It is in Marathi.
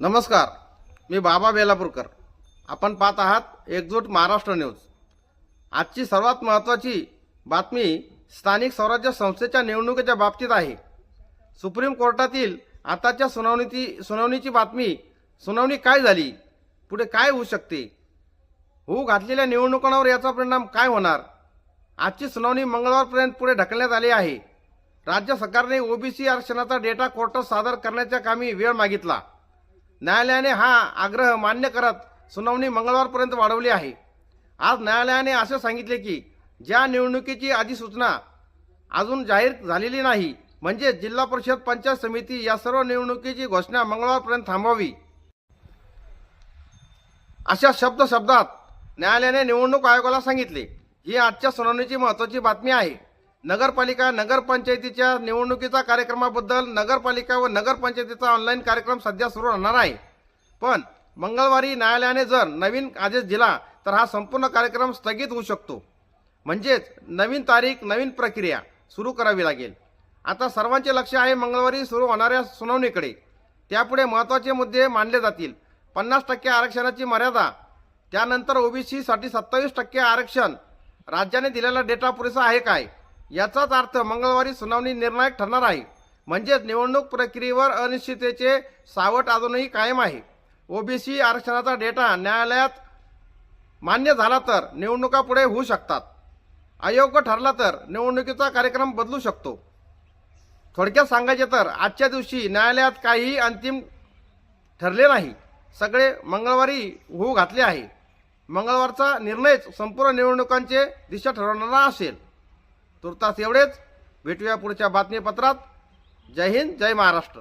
नमस्कार मी बाबा बेलापूरकर. आपण पाहत आहात एकजूट महाराष्ट्र न्यूज. आजची सर्वात महत्त्वाची बातमी स्थानिक स्वराज्य संस्थेच्या निवडणुकीच्या बाबतीत आहे. सुप्रीम कोर्टातील आताच्या सुनावणीची सुनावणीची बातमी सुनावणी काय झाली? पुढे काय होऊ शकते? होऊ घातलेल्या निवडणुकांवर याचा परिणाम काय होणार? आजची सुनावणी मंगळवारपर्यंत पुढे ढकलण्यात आली आहे. राज्य सरकारने ओबीसी आरक्षणाचा डेटा कोर्टात सादर करण्याच्या कामी वेळ मागितला. न्यायालयाने हा आग्रह मान्य करत सुनावणी मंगळवारपर्यंत वाढवली आहे. आज न्यायालयाने असे सांगितले की ज्या निवडणुकीची अधिसूचना अजून जाहीर झालेली नाही म्हणजे जिल्हा परिषद पंचायत समिती या सर्व निवडणुकीची घोषणा मंगळवारपर्यंत थांबवावी. अशा शब्द शब्दात न्यायालयाने निवडणूक आयोगाला सांगितले. ही आजच्या सुनावणीची महत्त्वाची बातमी आहे. नगरपालिका नगरपंचायतीच्या निवडणुकीचा कार्यक्रमाबद्दल नगरपालिका व नगरपंचायतीचा ऑनलाईन कार्यक्रम सध्या सुरू राहणार आहे पण मंगळवारी न्यायालयाने जर नवीन आदेश दिला तर हा संपूर्ण कार्यक्रम स्थगित होऊ शकतो. म्हणजेच नवीन तारीख नवीन प्रक्रिया सुरू करावी लागेल. आता सर्वांचे लक्ष आहे मंगळवारी सुरू होणाऱ्या सुनावणीकडे. त्यापुढे महत्त्वाचे मुद्दे मांडले जातील. पन्नास टक्के आरक्षणाची मर्यादा त्यानंतर ओबीसीसाठी सत्तावीस टक्के आरक्षण. राज्याने दिलेला डेटा पुरेसा आहे काय? याचाच अर्थ मंगळवारी सुनावणी निर्णायक ठरणार आहे. म्हणजेच निवडणूक प्रक्रियेवर अनिश्चिततेचे सावट अजूनही कायम आहे. ओबीसी आरक्षणाचा डेटा न्यायालयात मान्य झाला तर निवडणुका पुढे होऊ शकतात. अयोग्य ठरला तर निवडणुकीचा कार्यक्रम बदलू शकतो. थोडक्यात सांगायचे तर आजच्या दिवशी न्यायालयात काहीही अंतिम ठरले नाही. सगळे मंगळवारी होऊ घातले आहे. मंगळवारचा निर्णयच संपूर्ण निवडणुकांचे दिशा ठरवणारा असेल. तुर्तास एवढेच. भेटूया पुढच्या बातमीपत्रात. जय हिंद जय महाराष्ट्र.